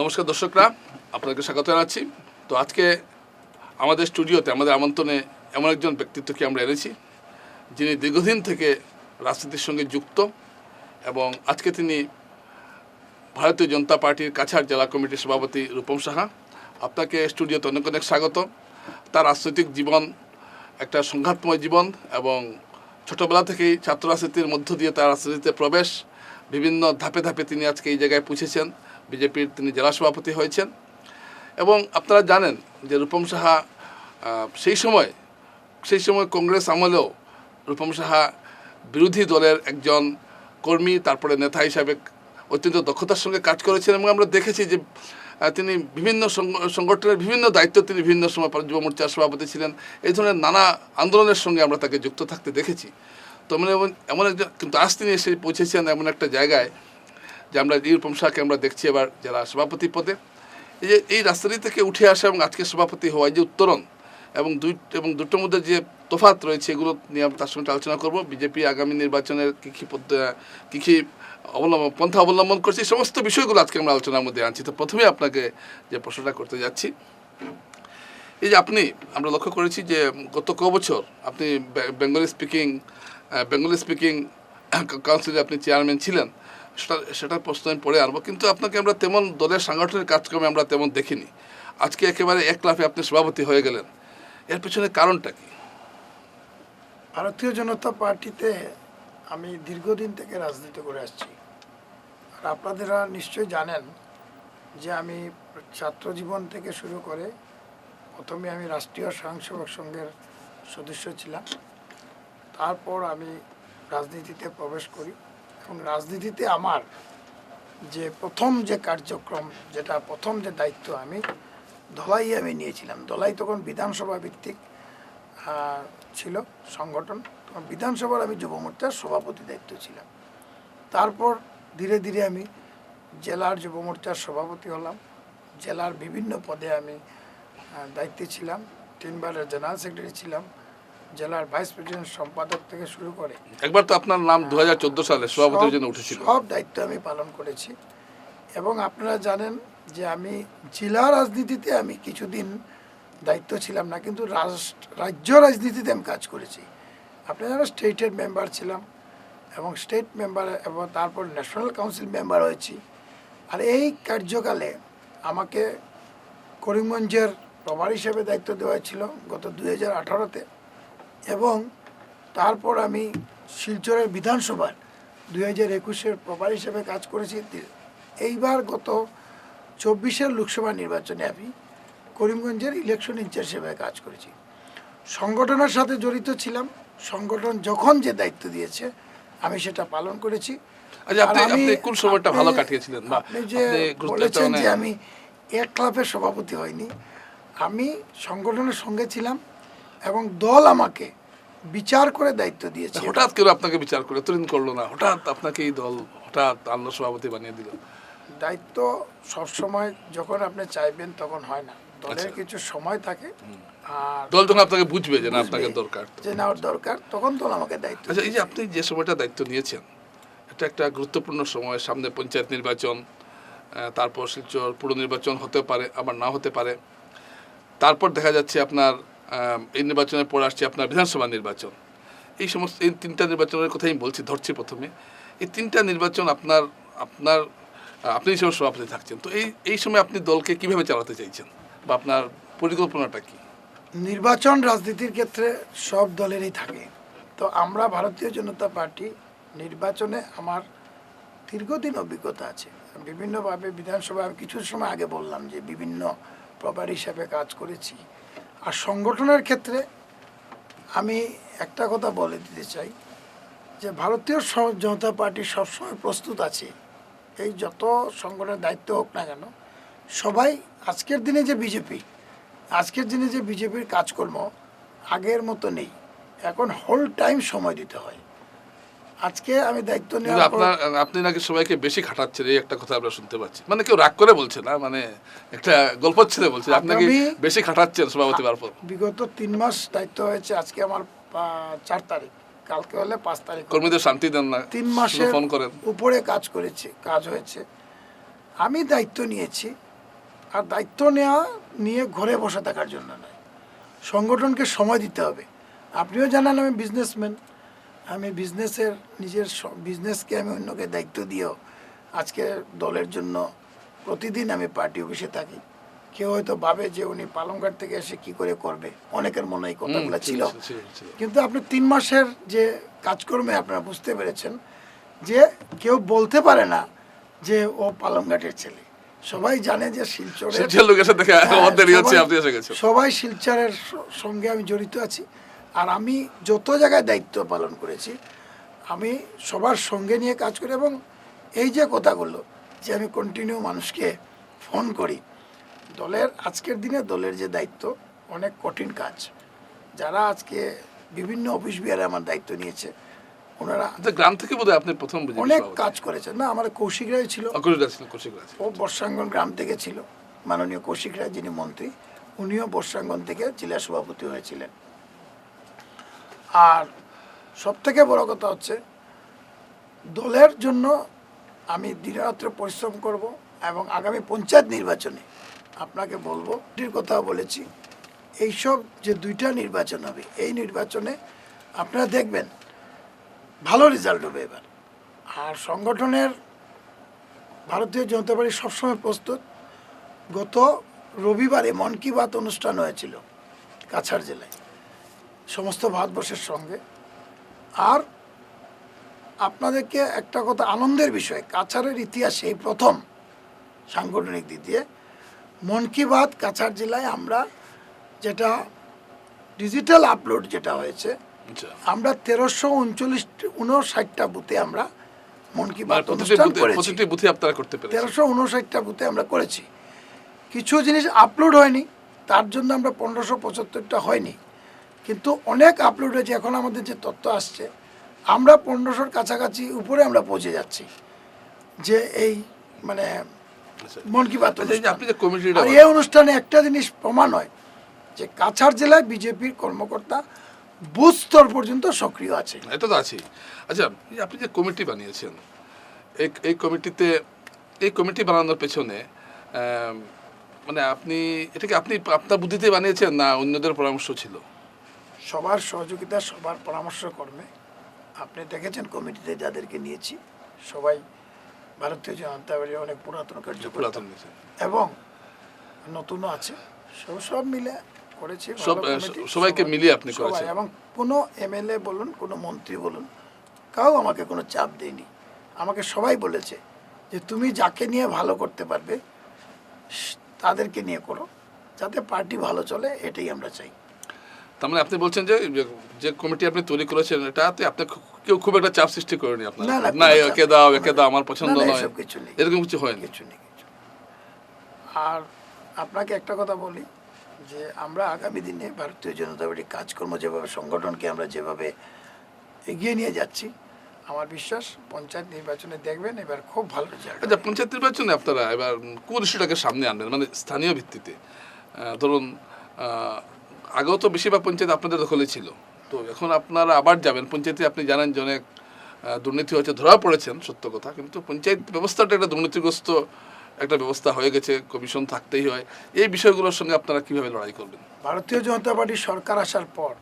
নমস্কার দর্শকরা, আপনাদেরকে স্বাগত জানাচ্ছি। তো আজকে আমাদের স্টুডিওতে, আমাদের আমন্ত্রণে এমন একজন ব্যক্তিত্বকে আমরা এনেছি, যিনি দীর্ঘদিন থেকে রাজনীতির সঙ্গে যুক্ত এবং আজকে তিনি ভারতীয় জনতা পার্টির কাছাড় জেলা কমিটির সভাপতি রূপম সাহা। আপনাকে স্টুডিওতে অনেক অনেক স্বাগত। তার রাজনৈতিক জীবন একটা সংঘাতময় জীবন এবং ছোটোবেলা থেকেই ছাত্র রাজনীতির মধ্য দিয়ে তার রাজনীতিতে প্রবেশ, বিভিন্ন ধাপে ধাপে তিনি আজকে এই জায়গায় পৌঁছেছেন। বিজেপির তিনি জেলা সভাপতি হয়েছেন। এবং আপনারা জানেন যে রূপম সাহা সেই সময় সেই সময় কংগ্রেস আমলেও রূপম সাহা বিরোধী দলের একজন কর্মী, তারপরে নেতা হিসাবে অত্যন্ত দক্ষতার সঙ্গে কাজ করেছেন এবং আমরা দেখেছি যে তিনি বিভিন্ন সংগ- সংগঠনের বিভিন্ন দায়িত্ব তিনি বিভিন্ন সময় যুব মোর্চার সভাপতি ছিলেন। এই ধরনের নানা আন্দোলনের সঙ্গে আমরা তাকে যুক্ত থাকতে দেখেছি। তো মানে এমন একজন কিন্তু আজ তিনি এসে পৌঁছেছেন এমন একটা জায়গায় যে আমরা এই রূপম শাহকে আমরা দেখছি এবার জেলা সভাপতি পদে, এই যে এই রাস্তাটি থেকে উঠে আসা এবং আজকে সভাপতি হওয়া এই যে উত্তরণ এবং দুই, এবং দুটোর মধ্যে যে তফাত রয়েছে এগুলো নিয়ে আমরা তার সঙ্গে আলোচনা করব। বিজেপি আগামী নির্বাচনের কী কী পদ্ধ- কী কী অবলম্বন, পন্থা অবলম্বন করছে সমস্ত বিষয়গুলো আজকে আমরা আলোচনার মধ্যে আনছি। তো প্রথমে আপনাকে যে প্রশ্নটা করতে যাচ্ছি, এই যে আপনি, আমরা লক্ষ্য করেছি যে গত ক বছর আপনি বেঙ্গলি স্পিকিং বেঙ্গলি স্পিকিং কাউন্সিলে আপনি চেয়ারম্যান ছিলেন। সেটা সেটার প্রশ্ন আমি পরে আনব। কিন্তু আপনাকে আমরা তেমন দলের সাংগঠনিক কাজকর্মে আমরা তেমন দেখিনি। আজকে একেবারে এক লাফে আপনি সভাপতি হয়ে গেলেন। এর পেছনে কারণটা কি? ভারতীয় জনতা পার্টিতে আমি দীর্ঘদিন থেকে রাজনীতি করে আসছি। আর আপনারা নিশ্চয়ই জানেন যে আমি ছাত্র জীবন থেকে শুরু করে প্রথমে আমি রাষ্ট্রীয় স্বয়ংসেবক সংঘের সদস্য ছিলাম। তারপর আমি রাজনীতিতে প্রবেশ করি। এবং রাজনীতিতে আমার যে প্রথম যে কার্যক্রম, যেটা প্রথম যে দায়িত্ব আমি, ধলাই আমি নিয়েছিলাম। ধলাই তখন বিধানসভা ভিত্তিক ছিল সংগঠন। তখন বিধানসভার আমি যুব মোর্চার সভাপতি দায়িত্ব ছিলাম। তারপর ধীরে ধীরে আমি জেলার যুব মোর্চার সভাপতি হলাম। জেলার বিভিন্ন পদে আমি দায়িত্বে ছিলাম। তিনবারের জেনারেল সেক্রেটারি ছিলাম। জেলার ভাইস প্রেসিডেন্ট সম্পাদক থেকে শুরু করে একবার তো আপনার নাম দু হাজার চোদ্দ সালে সভাপতির জন্য উঠেছিল। সব দায়িত্ব আমি পালন করেছি। এবং আপনারা জানেন যে আমি জেলা রাজনীতিতে আমি কিছুদিন দায়িত্ব ছিলাম না কিন্তু রাষ্ট্র রাজ্য রাজনীতিতে আমি কাজ করেছি। আপনারা জানেন স্টেটের মেম্বার ছিলাম এবং স্টেট মেম্বার এবং তারপর ন্যাশনাল কাউন্সিল মেম্বার হয়েছি আর এই কার্যকালে আমাকে করিমগঞ্জের প্রভার হিসেবে দায়িত্ব দেওয়া ছিল গত দুই হাজার আঠারোতে। এবং তারপর আমি শিলচরের বিধানসভার দুই হাজার একুশের প্রভার হিসেবে কাজ করেছি। এইবার গত চব্বিশের লোকসভা নির্বাচনে আমি করিমগঞ্জের ইলেকশন ইনচার্জ হিসেবে কাজ করেছি। সংগঠনের সাথে জড়িত ছিলাম। সংগঠন যখন যে দায়িত্ব দিয়েছে আমি সেটা পালন করেছি। আমি এক ক্লাবের সভাপতি হয়নি আমি সংগঠনের সঙ্গে ছিলাম। এবং দল আমাকে বিচার করে দায়িত্ব দিয়েছে। হঠাৎ কেউ আপনাকে বিচার করে এতদিন করল না। হঠাৎ আপনাকে এই দল হঠাৎ আন্দোলন সভাপতি বানিয়ে দিল। দায়িত্ব সবসময় যখন আপনি চাইবেন তখন হয় না। দলের আচ্ছা। কিছু সময় থাকে আর দল যখন আপনাকে বুঝবে যে না আপনাকে দরকার। যে নেওয়ার দরকার তখন দল আমাকে দায়িত্ব আচ্ছা এই যে আপনি যে সময়টা দায়িত্ব নিয়েছেন এটা একটা গুরুত্বপূর্ণ সময়। সামনে পঞ্চায়েত নির্বাচন তারপর শিলচর পুর নির্বাচন হতে পারে আবার না হতে পারে। তারপর দেখা যাচ্ছে আপনার এই নির্বাচনের পর আসছে আপনার বিধানসভা নির্বাচন। এই সমস্ত, এই তিনটা নির্বাচনের কথাই আমি বলছি ধরছি প্রথমে। এই তিনটা নির্বাচন আপনার আপনার আপনি হিসেবে সভাপতি থাকছেন। তো এই এই সময় আপনি দলকে কীভাবে চালাতে চাইছেন? বা আপনার পরিকল্পনাটা কি? নির্বাচন রাজনীতির ক্ষেত্রে সব দলেরই থাকে। তো আমরা ভারতীয় জনতা পার্টি নির্বাচনে আমার দীর্ঘদিন অভিজ্ঞতা আছে। বিভিন্নভাবে বিধানসভা কিছু সময় আগে বললাম যে বিভিন্ন প্রভার হিসাবে কাজ করেছি। আর সংগঠনের ক্ষেত্রে আমি একটা কথা বলে দিতে চাই যে ভারতীয় জনতা পার্টি সবসময় প্রস্তুত আছে। এই যত সংগঠনের দায়িত্ব হোক না কেন, সবাই আজকের দিনে যে বিজেপি, আজকের দিনে যে বিজেপির কাজকর্ম আগের মতো নেই। এখন হোল টাইম সময় দিতে হয়। আজকে আমি দায়িত্ব পর আপনার আপনি নাকি সবাইকে বেশি খাটাচ্ছেন এই একটা কথা আমরা শুনতে পাচ্ছি। মানে কেউ রাগ করে বলছে না মানে একটা গল্প ছেড়ে বলছে আপনাকে বেশি খাটাচ্ছেন সভাপতি হওয়ার পর? বিগত তিন মাস দায়িত্ব হয়েছে আজকে আমার চার তারিখ। কালকে হলে পাঁচ তারিখ কর্মীদের শান্তি দেন না তিন মাসে ফোন করেন। উপরে কাজ করেছে কাজ হয়েছে। আমি দায়িত্ব নিয়েছি আর দায়িত্ব নেওয়া নিয়ে ঘরে বসে থাকার জন্য নয়। সংগঠনকে সময় দিতে হবে। আপনিও জানেন আমি বিজনেসম্যান আমি বিজনেসের নিজের বিজনেসকে আমি অন্যকে দায়িত্ব দিয়েও আজকে দলের জন্য প্রতিদিন আমি পার্টি অফিসে থাকি। কেউ হয়তো ভাবে যে উনি পালংঘাট থেকে এসে কি করে করবে। অনেকের মনে এই কথাগুলো ছিল। কিন্তু আপনি তিন মাসের যে কাজকর্মে আপনারা বুঝতে পেরেছেন যে কেউ বলতে পারে না যে ও পালংঘাটের ছেলে। সবাই জানে যে শিলচরের হ্যাঁ, সবাই শিলচরের সঙ্গে আমি জড়িত আছি। আর আমি যত জায়গায় দায়িত্ব পালন করেছি আমি সবার সঙ্গে নিয়ে কাজ করি এবং এই যে কথাগুলো যে আমি কন্টিনিউ মানুষকে ফোন করি দলের আজকের দিনে দলের যে দায়িত্ব অনেক কঠিন কাজ। যারা আজকে বিভিন্ন অফিস বিহারে আমার দায়িত্ব নিয়েছে ওনারা আচ্ছা, গ্রাম থেকে বোধহয় আপনি প্রথম অনেক কাজ করেছেন। না আমার কৌশিক রায় ছিল ও বর্ষাঙ্গন গ্রাম থেকে ছিল। মাননীয় কৌশিক রায় যিনি মন্ত্রী উনিও বর্ষাঙ্গন থেকে জেলা সভাপতি হয়েছিলেন। আর সব থেকে বড় কথা হচ্ছে, দলের জন্য আমি দিনরাত্র পরিশ্রম করব এবং আগামী পঞ্চায়েত নির্বাচনে আপনাকে বলব এটির কথা বলেছি, এইসব যে দুইটা নির্বাচন হবে, এই নির্বাচনে আপনারা দেখবেন ভালো রেজাল্ট হবে এবার। আর সংগঠনের ভারতীয় জনতা পার্টি সবসময় প্রস্তুত। গত রবিবারে মন কি বাত অনুষ্ঠান হয়েছিল কাছাড় জেলায়? সমস্ত ভারতবর্ষের সঙ্গে। আর আপনাদেরকে একটা কথা আনন্দের বিষয় কাছাড়ের ইতিহাসে এই প্রথম সাংগঠনিক দিক দিয়ে। মন কি বাত কাছাড় জেলায় আমরা যেটা ডিজিটাল আপলোড যেটা হয়েছে আচ্ছা। আমরা তেরোশো উনচল্লিশ উনষাটটা বুথে আমরা মন কি মানে বাত অনুষ্ঠান করেছি। বুথে আপনারা করতে পেরেছেন। তেরোশো উনষাটটা বুথে আমরা করেছি। কিছু জিনিস আপলোড হয়নি তার জন্য আমরা পনেরোশো পঁচাত্তরটা হয়নি। কিন্তু অনেক আপলোড হয়েছে এখন আমাদের যে তথ্য আসছে আমরা পনেরোশোর কাছাকাছি উপরে আমরা পৌঁছে যাচ্ছি। যে এই মানে। মন কি বাত আচ্ছা, এই অনুষ্ঠানে। একটা জিনিস প্রমাণ হয় যে কাছাড় জেলায় বিজেপির কর্মকর্তা বুথ স্তর পর্যন্ত সক্রিয় আছে। এটা তো আছেই। আচ্ছা আপনি যে কমিটি বানিয়েছেন এই এই কমিটিতে এই কমিটি বানানোর পেছনে মানে আপনি এটাকে আপনি আপনার বুদ্ধিতে বানিয়েছেন না অন্যদের পরামর্শ ছিল? সবার সহযোগিতা সবার পরামর্শ কর্মে আপনি দেখেছেন কমিটিতে যাদেরকে নিয়েছি সবাই ভারতীয় জনতা পার্টির অনেক পুরাতন নিয়েছেন। এবং নতুনও আছে সব সব মিলে করেছি সবাইকে সবাই- মিলিয়ে আপনি করেছেন। এবং কোনো এমএলএ বলুন কোনো মন্ত্রী বলুন কাউ আমাকে কোনো চাপ দেয়নি আমাকে সবাই বলেছে যে তুমি যাকে নিয়ে ভালো করতে পারবে তাদেরকে নিয়ে করো যাতে পার্টি ভালো চলে এটাই আমরা চাই তার মানে আপনি বলছেন যে যে- কমিটি আপনি তৈরি করেছেন এটাতে আপনি কেউ খুব একটা চাপ সৃষ্টি করেনি আপনার। না, একে দাও একে দাও আমার পছন্দ নয়। এরকম কিছু হয়নি। কিছু নেই। আর আপনাকে একটা কথা বলি যে আমরা আগামী দিনে ভারতীয় জনতা পার্টির কাজকর্ম যেভাবে সংগঠনকে আমরা যেভাবে এগিয়ে নিয়ে যাচ্ছি আমার বিশ্বাস পঞ্চায়েত নির্বাচনে দেখবেন এবার খুব ভালো রেজাল্ট আচ্ছা পঞ্চায়েত নির্বাচনে আপনারা এবার কোন ইস্যুটাকে সামনে আনবেন? মানে স্থানীয় ভিত্তিতে। ধরুন আগেও তো বেশিরভাগ পঞ্চায়েত আপনাদের দখলে ছিল। তো এখন আপনারা আবার যাবেন। পঞ্চায়েতে আপনি জানেন যে অনেক দুর্নীতি হয়েছে, ধরা পড়েছেন, সত্য কথা। কিন্তু পঞ্চায়েত ব্যবস্থাটা একটা দুর্নীতিগ্রস্ত একটা ব্যবস্থা হয়ে গেছে, কমিশন থাকতেই হয়। এই বিষয়গুলোর সঙ্গে আপনারা কীভাবে লড়াই করবেন? ভারতীয় জনতা পার্টির সরকার আসার পর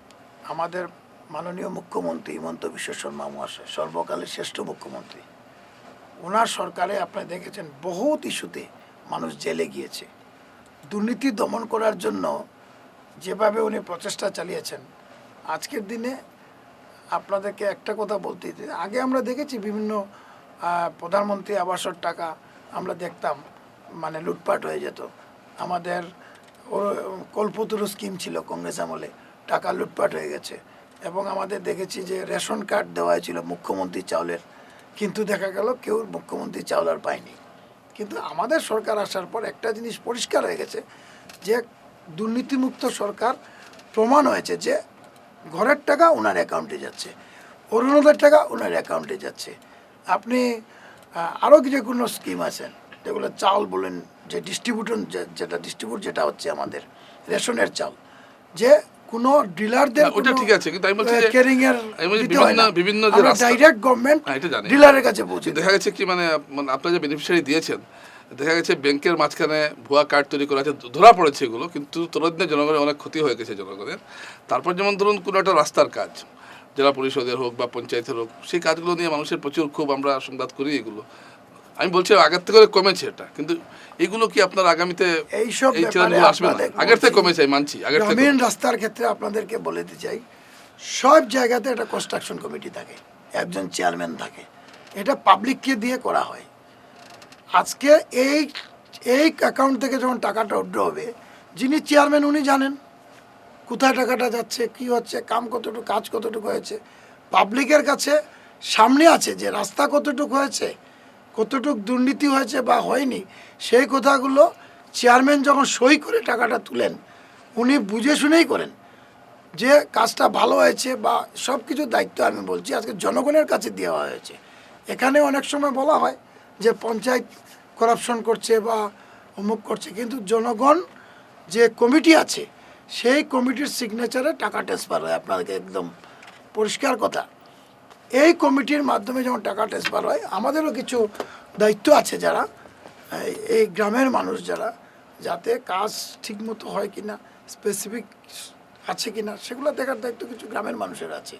আমাদের মাননীয় মুখ্যমন্ত্রী হিমন্ত বিশ্ব শর্মা মহাশয়, সর্বকালের শ্রেষ্ঠ মুখ্যমন্ত্রী ওনার সরকারে আপনি দেখেছেন বহুত ইস্যুতে মানুষ জেলে গিয়েছে। দুর্নীতি দমন করার জন্য যেভাবে উনি প্রচেষ্টা চালিয়েছেন, আজকের দিনে আপনাদেরকে একটা কথা বলতে। আগে আমরা দেখেছি বিভিন্ন প্রধানমন্ত্রী আবাসের টাকা আমরা দেখতাম মানে লুটপাট হয়ে যেত। আমাদের কল্পতরু স্কিম ছিল কংগ্রেস আমলে, টাকা লুটপাট হয়ে গেছে। এবং আমাদের দেখেছি যে রেশন কার্ড দেওয়া হয়েছিল মুখ্যমন্ত্রী চাউলের। কিন্তু দেখা গেল কেউ মুখ্যমন্ত্রী চাউল আর পায়নি। কিন্তু আমাদের সরকার আসার পর একটা জিনিস পরিষ্কার হয়ে গেছে যে দুর্নীতিমুক্ত সরকার প্রমাণ হয়েছে যে ঘরের টাকা ওনার অ্যাকাউন্টে যাচ্ছে অরুণোদয়ের টাকা ওনার অ্যাকাউন্টে যাচ্ছে আপনি আরও যে কোনো স্কিম আছেন যেগুলো চাল বলেন যে ডিস্ট্রিবিউটন যেটা ডিস্ট্রিবিউট যেটা হচ্ছে আমাদের রেশনের চাল যে কোনো ডিলারদের ওটা ঠিক আছে, কিন্তু আমি বলছি যে- কেরিং এর। বিভিন্ন- বিভিন্ন যে ডাইরেক্ট জানি। ডিলারের কাছে পৌঁছে দেখা গেছে কি মানে মানে আপনারা যে বেনিফিশিয়ারি দিয়েছেন দেখা গেছে ব্যাংকের মাঝখানে ভুয়া কার্ড তৈরি করা আছে ধরা পড়েছে এগুলো কিন্তু তরুণদের জনগণের অনেক ক্ষতি হয়ে গেছে জনগণের। তারপর যেমন ধরুন কোনো একটা রাস্তার কাজ জেলা পরিষদের হোক বা পঞ্চায়েতের হোক সেই কাজগুলো নিয়ে মানুষের প্রচুর খুব আমরা সংবাদ করি এগুলো। আমি বলছি আগের থেকে কমেছে এটা কিন্তু এগুলো কি আপনার আগামীতে এইসব আসবে না? আগের থেকে কমেছে মানছি আগের থেকে রাস্তার ক্ষেত্রে আপনাদেরকে বলে দিতে চাই সব জায়গাতে একটা কনস্ট্রাকশন কমিটি থাকে একজন চেয়ারম্যান থাকে। এটা পাবলিককে দিয়ে করা হয়। আজকে এই এই অ্যাকাউন্ট থেকে যখন টাকাটা উড্র হবে, যিনি চেয়ারম্যান উনি জানেন কোথায় টাকাটা যাচ্ছে, কি হচ্ছে, কাম কতটুকু, কাজ কতটুকু হয়েছে। পাবলিকের কাছে সামনে আছে যে রাস্তা কতটুকু হয়েছে, কতটুকু দুর্নীতি হয়েছে বা হয়নি, সেই কথাগুলো চেয়ারম্যান যখন সই করে টাকাটা তুলেন, উনি বুঝে শুনেই করেন যে কাজটা ভালো হয়েছে বা সব কিছুর দায়িত্ব আমি বলছি, আজকে জনগণের কাছে দেওয়া হয়েছে। এখানে অনেক সময় বলা হয় যে পঞ্চায়েত করাপশন করছে বা অমুক করছে, কিন্তু জনগণ যে কমিটি আছে, সেই কমিটির সিগনেচারে টাকা ট্রান্সফার হয়, আপনাদেরকে একদম পরিষ্কার কথা। এই কমিটির মাধ্যমে যখন টাকা ট্রান্সফার হয়, আমাদেরও কিছু দায়িত্ব আছে যারা, এই- গ্রামের মানুষ যারা, যাতে কাজ ঠিকমতো হয় কিনা স্পেসিফিক আছে কি না সেগুলো দেখার দায়িত্ব কিছু গ্রামের মানুষের আছে।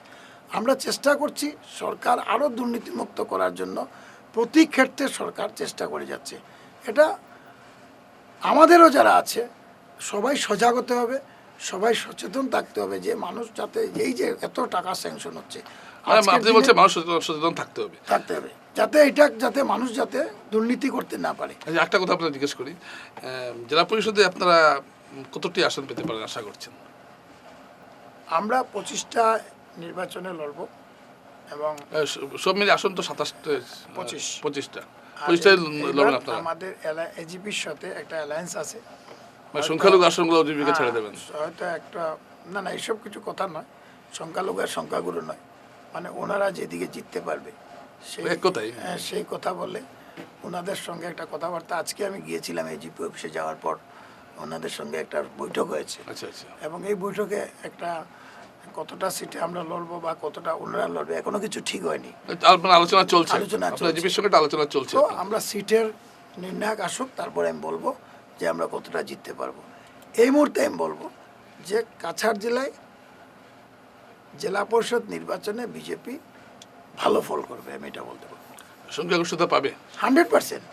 আমরা চেষ্টা করছি সরকার আরও দুর্নীতিমুক্ত করার জন্য প্রতি ক্ষেত্রে সরকার চেষ্টা করে যাচ্ছে। এটা আমাদেরও যারা আছে সবাই সজাগ হতে হবে সবাই সচেতন থাকতে হবে যে মানুষ যাতে এই যে এত টাকা স্যাংশন হচ্ছে আপনি বলছেন মানুষ সচেতন- থাকতে হবে। থাকতে হবে যাতে এটা যাতে মানুষ যাতে দুর্নীতি করতে না পারে। আচ্ছা একটা কথা আপনার জিজ্ঞেস করি জেলা পরিষদে আপনারা কতটি আসন পেতে পারেন আশা করছেন? আমরা পঁচিশটা নির্বাচনে লড়ব। এবং সব মিলে আসন তো সাতাশটা পঁচিশ। পঁচিশটা। আর লড়বেন আপনারা। আমাদের এজিপির সাথে একটা অ্যালায়েন্স আছে। মানে সংখ্যালঘু আসনগুলো ওদিকে ছেড়ে দেবেন। হ্যাঁ, হয়তো একটা না না এইসব কিছু কথা নয়। সংখ্যালঘু আর সংখ্যাগুরু নয়। মানে ওনারা যেদিকে জিততে পারবে সেই কথাই। সেই কথা বলে ওনাদের সঙ্গে একটা কথাবার্তা। আজকে আমি গিয়েছিলাম এজিপি অফিসে যাওয়ার পর ওনাদের সঙ্গে একটা বৈঠক হয়েছে। আচ্ছা আচ্ছা। এবং এই বৈঠকে একটা কতটা সিটে আমরা লড়বো বা কতটা ওনারা লড়বে এখনও কিছু ঠিক হয়নি। আলোচনা চলছে। আলোচনা আলোচনা চলছে তো আমরা সিটের নির্ণায়ক আসুক তারপরে আমি বলব যে আমরা কতটা জিততে পারব। এই মুহূর্তে আমি বলব যে কাছাড় জেলায় জেলা পরিষদ নির্বাচনে বিজেপি ভালো ফল করবে আমি এটা বলতে পারব। সংখ্যাগরিষ্ঠতা পাবে? Hundred percent.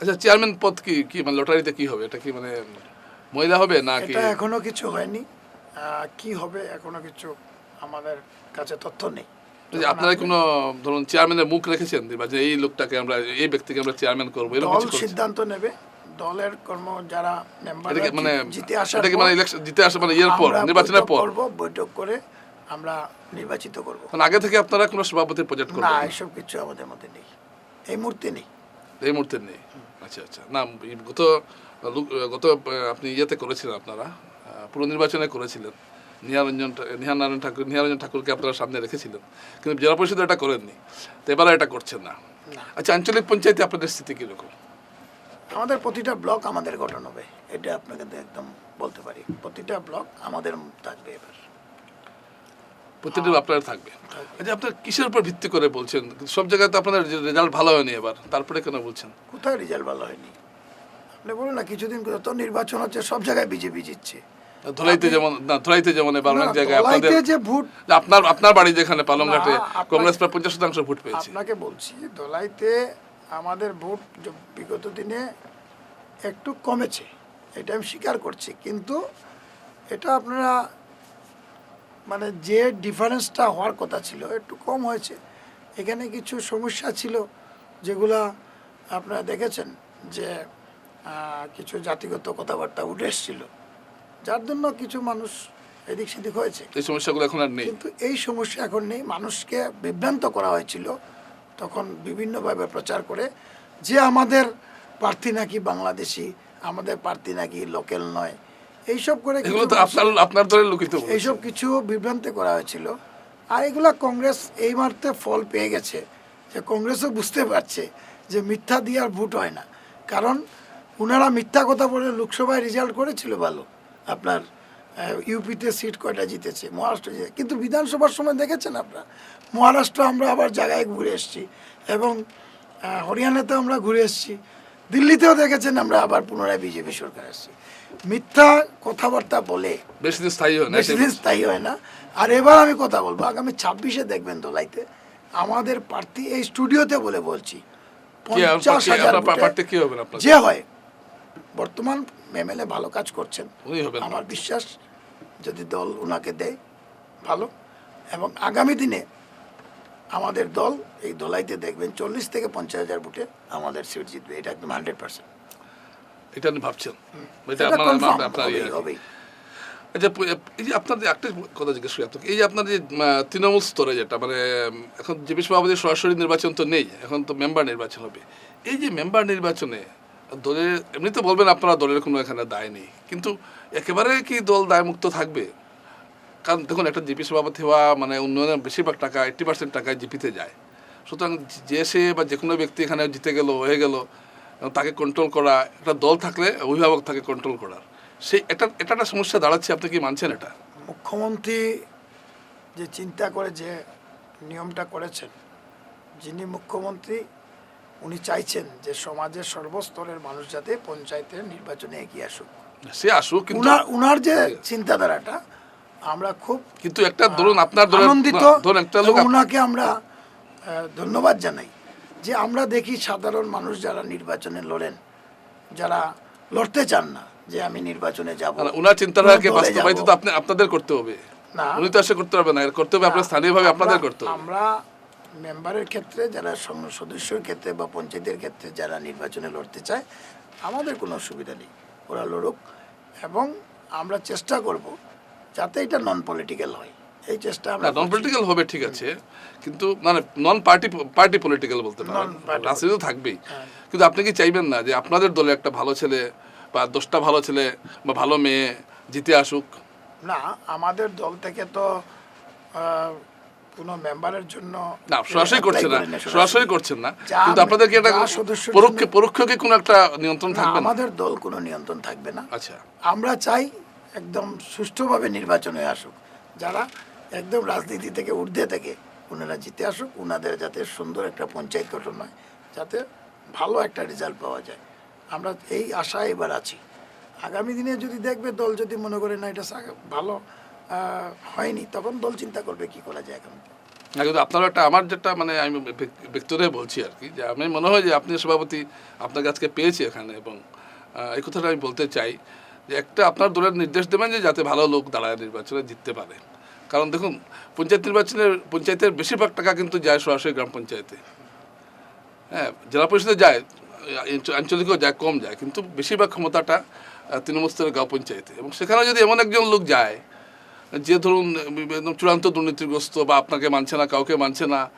আচ্ছা চেয়ারম্যান পদ কি? কি মানে লটারিতে কি হবে? এটা কি মানে মহিলা হবে না এটা এখনও কিছু হয়নি। কি হবে এখনও কিছু আমাদের কাছে তথ্য নেই। আপনারা কোনো ধরুন চেয়ারম্যানের মুখ রেখেছেন বা যে এই লোকটাকে আমরা এই ব্যক্তিকে আমরা চেয়ারম্যান করব এরকম দল সিদ্ধান্ত নেবে দলের কর্ম যারা মেম্বার মানে জিতে আসার এটা কি পর মানে ইলেকশন জিতে আসে মানে ইয়ের পর নির্বাচনের পর। বৈঠক করে আমরা নির্বাচিত করব। মানে আগে থেকে আপনারা কোনো সভাপতির প্রজেক্ট করবেন? না? এসব কিছু আমাদের মধ্যে নেই। এই মুহূর্তে নেই। এই মুহূর্তে নেই? আচ্ছা আচ্ছা। না গত গত আপনি ইয়েতে করেছিলেন আপনারা আহ, পুরো নির্বাচনে করেছিলেন নিহারঞ্জন নিহারনারায়ণ ঠাকুর নিহারঞ্জন ঠাকুরকে আপনারা সামনে রেখেছিলেন। কিন্তু জেলা পরিষদে এটা করেননি। তো এবারে এটা করছেন না। আচ্ছা আঞ্চলিক পঞ্চায়েতে আপনাদের স্থিতি কীরকম? আমাদের প্রতিটা ব্লক আমাদের গঠন হবে এটা আপনাকে একদম বলতে পারি। প্রতিটা ব্লক আমাদের থাকবে এবার। প্রতিটি আপনারা থাকবে। আচ্ছা আপনার কিসের উপর ভিত্তি করে বলছেন? সব জায়গায় তো আপনাদের রেজাল্ট ভালো হয়নি এবার। তারপরে কেন বলছেন? কোথায় রেজাল্ট ভালো হয়নি? আপনি বলুন না কিছুদিন যত নির্বাচন হচ্ছে সব জায়গায় বিজেপি জিতছে। ধলাইতে যেমন না ধলাইতে যেমন এবার অনেক জায়গায় আপনাদের যে ভোট আপনার আপনার বাড়ি যেখানে পালংঘাটে কংগ্রেস প্রায় পঞ্চাশ শতাংশ ভোট পেয়েছে। আপনাকে বলছি দোলাইতে আমাদের ভোট বিগত দিনে একটু কমেছে। এটা আমি স্বীকার করছি। কিন্তু এটা আপনারা মানে যে ডিফারেন্সটা হওয়ার কথা ছিল একটু কম হয়েছে। এখানে কিছু সমস্যা ছিল যেগুলা আপনারা দেখেছেন যে কিছু জাতিগত কথাবার্তা উঠে এসেছিল। যার জন্য কিছু মানুষ এদিক সেদিক হয়েছে। এই সমস্যাগুলো এখন আর নেই। কিন্তু এই সমস্যা এখন নেই। মানুষকে বিভ্রান্ত করা হয়েছিল। তখন বিভিন্নভাবে প্রচার করে যে আমাদের প্রার্থী নাকি বাংলাদেশি আমাদের প্রার্থী নাকি লোকেল নয় এইসব করে আপনার আপনার দলের লোকিত বলছে। এইসব কিছু বিভ্রান্তি করা হয়েছিল। আর এগুলা কংগ্রেস এই মুহূর্তে ফল পেয়ে গেছে যে কংগ্রেসও বুঝতে পারছে যে মিথ্যা দিয়ে আর ভোট হয় না। কারণ ওনারা মিথ্যা কথা বলে লোকসভায় রেজাল্ট করেছিল ভালো। আপনার ইউপিতে সিট কয়টা জিতেছে মহারাষ্ট্র জিতে কিন্তু বিধানসভার সময় দেখেছেন আপনারা? মহারাষ্ট্র আমরা আবার জায়গায় ঘুরে এসেছি এবং হরিয়ানাতে আমরা ঘুরে এসেছি। দিল্লিতেও দেখেছেন আমরা আবার পুনরায় বিজেপি সরকার আসছি মিথ্যা কথাবার্তা বলে বেশি দিন স্থায়ী হয় না বেশি দিন স্থায়ী হয় না। আর এবার আমি কথা বলব আগামী ছাব্বিশে দেখবেন দোলাইতে। আমাদের প্রার্থী এই স্টুডিওতে বলে বলছি পঞ্চাশ হাজার যে হয়। বর্তমান এমএলএ ভালো কাজ করছেন। আমার বিশ্বাস যদি দল ওনাকে দেয় ভালো। এবং আগামী দিনে আমাদের দল এই দোলাইতে দেখবেন চল্লিশ থেকে পঞ্চাশ হাজার ভোটে আমাদের সিট জিতবে। এটা একদম হান্ড্রেড পার্সেন্ট। এটা আপনি ভাবছেন? ইয়ে আচ্ছা এই যে আপনার যে একটা কথা জিজ্ঞেস করি আপনাকে। এই যে আপনার যে তৃণমূল স্তরে যেটা মানে এখন জেপি সভাপতি সরাসরি নির্বাচন তো নেই এখন তো মেম্বার নির্বাচন হবে। এই যে মেম্বার নির্বাচনে দলের, এমনিতে বলবেন আপনারা দলের কোনো এখানে দায় নেই, কিন্তু একেবারে কি দল দায়মুক্ত থাকবে? কারণ দেখুন, একটা জিপি সভাপতি হওয়া মানে উন্নয়নের বেশিরভাগ টাকা এইট্টি পার্সেন্ট টাকা জিপিতে যায়। সুতরাং যে সে বা যে কোনো ব্যক্তি এখানে জিতে গেল, হয়ে গেল, তাকে কন্ট্রোল করা, একটা দল থাকলে অভিভাবক তাকে কন্ট্রোল করার। সেই এটা এটা একটা সমস্যা দাঁড়াচ্ছে, আপনি কি মানছেন এটা? মুখ্যমন্ত্রী যে চিন্তা করে যে নিয়মটা করেছেন, যিনি মুখ্যমন্ত্রী উনি চাইছেন যে সমাজের সর্বস্তরের মানুষ যাতে পঞ্চায়েতের নির্বাচনে এগিয়ে আসুক। সে আসুক কিন্তু উনার যে চিন্তাধারাটা আমরা খুব কিন্তু একটা ধরুন আপনার আনন্দিত ধরুন একটা লোক উনাকে আমরা ধন্যবাদ জানাই যে আমরা দেখি সাধারণ মানুষ যারা নির্বাচনে লড়েন যারা লড়তে চান না যে আমি নির্বাচনে যাব। না, উনার চিন্তাধারাকে বাস্তবায়িত আপনি আপনাদের করতে হবে। না। উনি তো এসে করতে পারবে না। করতে হবে আপনার স্থানীয়ভাবে আপনাদের করতে হবে। আমরা মেম্বারের ক্ষেত্রে যারা সদস্যর ক্ষেত্রে বা পঞ্চায়েতের ক্ষেত্রে যারা নির্বাচনে লড়তে চায় আমাদের কোনো অসুবিধা নেই। ওরা লড়ুক এবং আমরা চেষ্টা করব যাতে এটা নন পলিটিক্যাল হয়। এই চেষ্টা আমরা নন পলিটিক্যাল হবে ঠিক আছে। কিন্তু মানে নন পার্টি পার্টি পলিটিক্যাল বলতে পারেন। রাজনীতি তো থাকবেই। হ্যাঁ। কিন্তু আপনি কি চাইবেন না যে আপনাদের দলে একটা ভালো ছেলে বা দশটা ভালো ছেলে বা ভালো মেয়ে জিতে আসুক? না আমাদের দল থেকে তো কোনো মেম্বারের জন্য না সরাসরি করছেন না। সরাসরি। করছেন না। কিন্তু আপনাদের কি একটা পরোক্ষ পরোক্ষ কি কোনো একটা নিয়ন্ত্রণ থাকবে না? আমাদের দল কোনো নিয়ন্ত্রণ থাকবে না। আচ্ছা। আমরা চাই একদম সুষ্ঠুভাবে নির্বাচন আসুক। যারা একদম রাজনীতি থেকে ঊর্ধ্বে থেকে ওনারা জিতে আসুক ওনাদের যাতে সুন্দর একটা পঞ্চায়েত গঠন হয় যাতে ভালো একটা রেজাল্ট পাওয়া যায়। আমরা এই আশায় এবার আছি। আগামী দিনে যদি দেখবে দল যদি মনে করে না এটা ভালো হয়নি। তখন দল চিন্তা করবে কি করা যায় এখন। না, কিন্তু আপনার একটা, আমার যেটা মানে আমি ব্যক- বলছি আর কি, যে আমি মনে হয় যে আপনি সভাপতি আপনাকে আজকে পেয়েছি এখানে এবং এই কথাটা আমি বলতে চাই যে একটা আপনার দলের নির্দেশ দেবেন যে যাতে ভালো লোক দাঁড়ায় নির্বাচনে জিততে পারে। কারণ দেখুন, পঞ্চায়েত নির্বাচনের, পঞ্চায়েতের বেশিরভাগ টাকা কিন্তু যায় সরাসরি গ্রাম পঞ্চায়েতে। হ্যাঁ জেলা পরিষদে যায় আঞ্চলিকও যায়, কম যায়, কিন্তু বেশিরভাগ ক্ষমতাটা তৃণমূল স্তরের গাঁও পঞ্চায়েতে। এবং সেখানে যদি এমন একজন লোক যায় যে ধরুন চূড়ান্ত দুর্নীতিগ্রস্ত বা আপনাকে মানছে না কাউকে মানছে না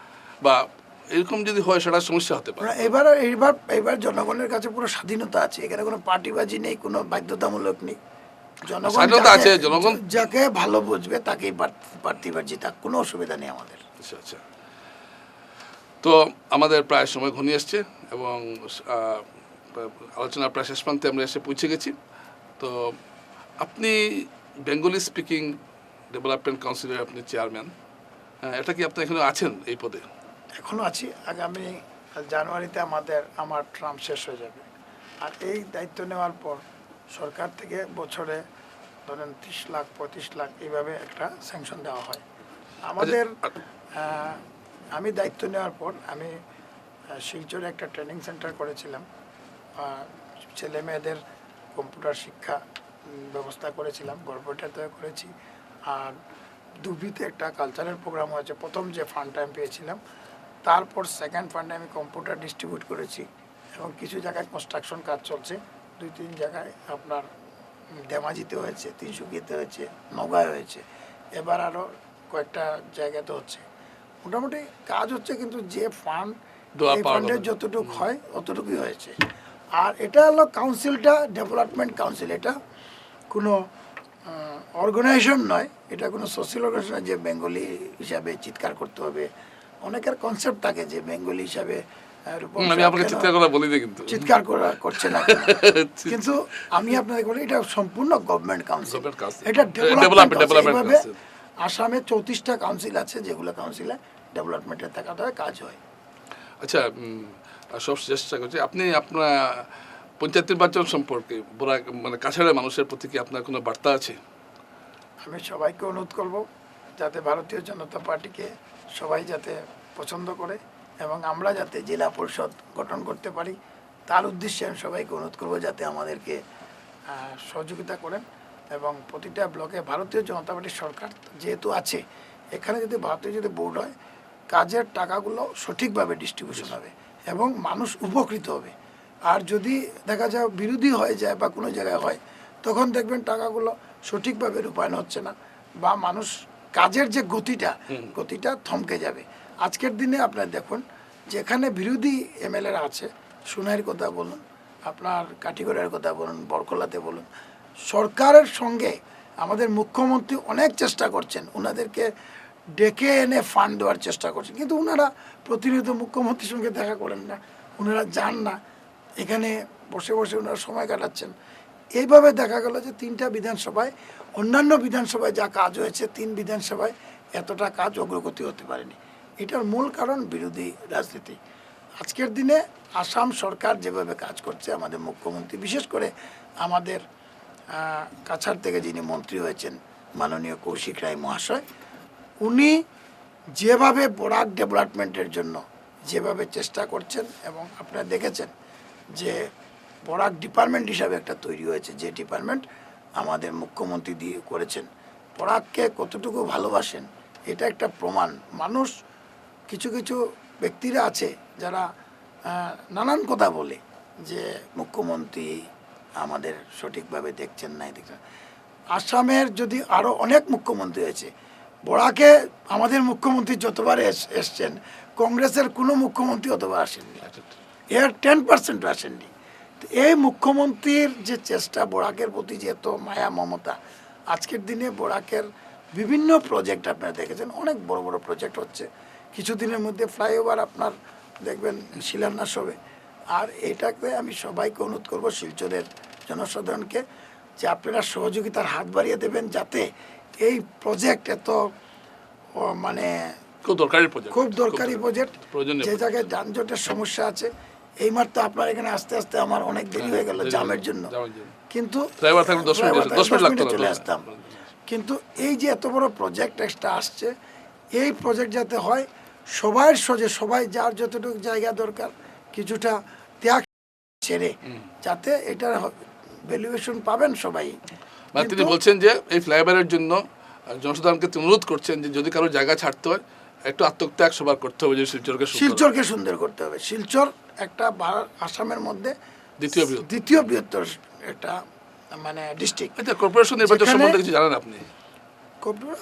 বা এরকম যদি হয় সেটা সমস্যা হতে পারে। এবার এইবার এবার জনগণের কাছে পুরো স্বাধীনতা আছে। এখানে কোনো পার্টিবাজি নেই কোনো বাধ্যতামূলক নেই। স্বাধীনতা আছে, জনগণ- যাকে ভালো বুঝবে তাকেই প্রার্থী- প্রার্থী বা কোনো অসুবিধা নেই আমাদের। আচ্ছা আচ্ছা। তো আমাদের প্রায় সময় ঘনিয়ে এসছে এবং আলোচনা প্রায় শেষ প্রান্তে আমরা এসে পৌঁছে গেছি। তো আপনি বেঙ্গলি স্পিকিং ডেভেলপমেন্ট কাউন্সিলের আপনি চেয়ারম্যান এটা কি আপনি এখানে আছেন এই পদে? এখনও আছি আগামী জানুয়ারিতে আমাদের আমার ট্রাম শেষ হয়ে যাবে। আর এই দায়িত্ব নেওয়ার পর সরকার থেকে বছরে ধরেন ত্রিশ লাখ পঁয়ত্রিশ লাখ এইভাবে একটা স্যাংশন দেওয়া হয়। আমাদের আমি দায়িত্ব নেওয়ার পর আমি শিলচরে একটা ট্রেনিং সেন্টার করেছিলাম। ছেলে মেয়েদের কম্পিউটার শিক্ষা ব্যবস্থা করেছিলাম গল্পটাতে করেছি। আর দুবিতে একটা কালচারাল প্রোগ্রাম হয়েছে। প্রথম যে ফান্ডটা আমি পেয়েছিলাম তারপর সেকেন্ড ফান্ডে আমি কম্পিউটার ডিস্ট্রিবিউট করেছি এবং কিছু জায়গায় কনস্ট্রাকশন কাজ চলছে। দুই তিন জায়গায় আপনার ডেমাজিতে হয়েছে তিনশুকিয়াতে হয়েছে নগায় হয়েছে। এবার আরও কয়েকটা জায়গাতে হচ্ছে। মোটামুটি কাজ হচ্ছে কিন্তু যে ফান্ড এই ফান্ডের যতটুকু হয় অতটুকুই হয়েছে। আর এটা হলো কাউন্সিলটা ডেভেলপমেন্ট কাউন্সিল এটা। কোনো অর্গানাইজেশন নয় এটা কোনো সোশ্যাল অর্গানাইজেশন যে বেঙ্গলি হিসাবে চিৎকার করতে হবে। অনেকের কনসেপ্ট থাকে যে বেঙ্গলি হিসাবে আমি আপনাকে চিৎকার করা বলি না কিন্তু। চিৎকার করা করছে না কিন্তু আমি আপনাদের বলি এটা সম্পূর্ণ গভর্নমেন্ট কাউন্সিল এটা ডেভেলপমেন্ট. আসামে চৌত্রিশটা কাউন্সিল আছে যেগুলো কাউন্সিলে ডেভেলপমেন্টের টাকাটা কাজ হয়। আচ্ছা সব চেষ্টা করছি আপনি আপনার পঞ্চায়েত নির্বাচন সম্পর্কে বড় মানে কাছাড়ের মানুষের প্রতি কি আপনার কোনো বার্তা আছে? আমি সবাইকে অনুরোধ করব যাতে ভারতীয় জনতা পার্টিকে সবাই যাতে পছন্দ করে এবং আমরা যাতে জেলা পরিষদ গঠন করতে পারি তার উদ্দেশ্যে আমি সবাইকে অনুরোধ করব যাতে আমাদেরকে সহযোগিতা করেন এবং প্রতিটা ব্লকে ভারতীয় জনতা পার্টির সরকার যেহেতু আছে এখানে যদি ভারতীয় যদি বোর্ড হয় কাজের টাকাগুলো সঠিকভাবে ডিস্ট্রিবিউশন হবে এবং মানুষ উপকৃত হবে। আর যদি দেখা যায় বিরোধী হয়ে যায় বা কোনো জায়গায় হয় তখন দেখবেন টাকাগুলো সঠিকভাবে রূপায়ণ হচ্ছে না বা মানুষ কাজের যে গতিটা গতিটা থমকে যাবে। আজকের দিনে আপনার দেখুন যেখানে বিরোধী এমএলএরা আছে সুনাইয়ের কথা বলুন আপনার কাটিগড়ের কথা বলুন বরকলাতে বলুন সরকারের সঙ্গে আমাদের মুখ্যমন্ত্রী অনেক চেষ্টা করছেন ওনাদেরকে ডেকে এনে ফান্ড দেওয়ার চেষ্টা করছেন কিন্তু ওনারা প্রতিনিয়ত মুখ্যমন্ত্রীর সঙ্গে দেখা করেন না ওনারা যান না। এখানে বসে বসে ওনারা সময় কাটাচ্ছেন। এইভাবে দেখা গেল যে তিনটা বিধানসভায়, অন্যান্য বিধানসভায় যা কাজ হয়েছে, তিন বিধানসভায় এতটা কাজ অগ্রগতি হতে পারেনি। এটার মূল কারণ বিরোধী রাজনীতি। আজকের দিনে আসাম সরকার যেভাবে কাজ করছে, আমাদের মুখ্যমন্ত্রী, বিশেষ করে আমাদের কাছাড় থেকে যিনি মন্ত্রী হয়েছেন, মাননীয় কৌশিক রায় মহাশয়, উনি যেভাবে বরাক ডেভেলপমেন্টের জন্য যেভাবে চেষ্টা করছেন এবং আপনারা দেখেছেন যে বরাক ডিপার্টমেন্ট হিসাবে একটা তৈরি হয়েছে, যে ডিপার্টমেন্ট আমাদের মুখ্যমন্ত্রী দিয়ে করেছেন। বরাককে কতটুকু ভালোবাসেন, এটা একটা প্রমাণ। মানুষ, কিছু কিছু ব্যক্তিরা আছে যারা নানান কথা বলে যে মুখ্যমন্ত্রী আমাদের সঠিকভাবে দেখছেন নাই দেখছেন আসামের যদি আরও অনেক মুখ্যমন্ত্রী হয়েছে বড়াকে আমাদের মুখ্যমন্ত্রী যতবার এসছেন, কংগ্রেসের কোনো মুখ্যমন্ত্রী অতবার আসেননি। এর টেন পার্সেন্ট আসেননি। তো এই মুখ্যমন্ত্রীর যে চেষ্টা বরাকের প্রতি যে এত মায়া মমতা আজকের দিনে বরাকের বিভিন্ন প্রজেক্ট আপনারা দেখেছেন অনেক বড় বড় প্রজেক্ট হচ্ছে। কিছুদিনের মধ্যে ফ্লাইওভার আপনার দেখবেন শিলান্যাস হবে আর এটাকে আমি সবাইকে অনুরোধ করব শিলচরের জনসাধারণকে যে আপনারা সহযোগিতার হাত বাড়িয়ে দেবেন যাতে এই প্রজেক্ট এত মানে খুব দরকারি প্রজেক্ট খুব দরকারি প্রজেক্ট যে জায়গায় যানজটের সমস্যা আছে এই মাত্র আপনার এখানে আস্তে আস্তে আমার অনেক দেরি হয়ে গেল জামের জন্য। কিন্তু চলে আসতাম। কিন্তু এই যে এত বড় প্রজেক্ট একটা আসছে এই প্রজেক্ট যাতে হয় সবার সজে সবাই যার যতটুকু জায়গা দরকার কিছুটা ত্যাগ ছেড়ে যাতে এটার ভ্যালুয়েশন পাবেন সবাই। মানে তিনি বলছেন যে এই ফ্লাইওভারের জন্য জনসাধারণকে তিনি অনুরোধ করছেন যে যদি কারও জায়গা ছাড়তে হয় একটু আত্মত্যাগ সবার করতে হবে যে শিলচরকে শিলচরকে সুন্দর করতে হবে। শিলচর একটা আসামের মধ্যে দ্বিতীয়। দ্বিতীয় বৃহত্তর একটা মানে ডিস্ট্রিক্ট আচ্ছা কর্পোরেশন নির্বাচন সম্বন্ধে কিছু জানেন আপনি?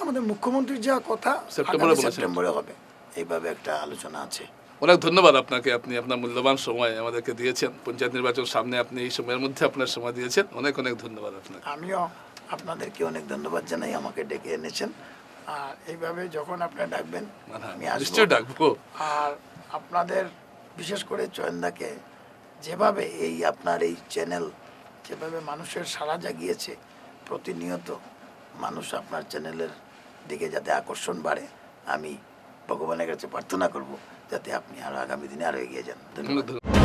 আমাদের মুখ্যমন্ত্রীর যা কথা সেপ্টেম্বরে সেপ্টেম্বরে হবে। এইভাবে একটা আলোচনা আছে। অনেক ধন্যবাদ আপনাকে আপনি আপনার মূল্যবান সময় আমাদেরকে দিয়েছেন। পঞ্চায়েত নির্বাচন সামনে আপনি এই সময়ের মধ্যে আপনার সময় দিয়েছেন। অনেক অনেক ধন্যবাদ আপনাকে। আমিও আপনাদেরকে অনেক ধন্যবাদ জানাই আমাকে ডেকে এনেছেন। আর এইভাবে যখন আপনারা ডাকবেন আমি নিশ্চয়ই ডাকবো। আর আপনাদের বিশেষ করে চয়নদাকে যেভাবে এই আপনার এই চ্যানেল, যেভাবে মানুষের সাড়া জাগিয়েছে, প্রতিনিয়ত মানুষ আপনার চ্যানেলের দিকে যাতে আকর্ষণ বাড়ে, আমি ভগবানের কাছে প্রার্থনা করব, যাতে আপনি আরও আগামী দিনে আরও এগিয়ে যান। ধন্যবাদ। ধন্যবাদ।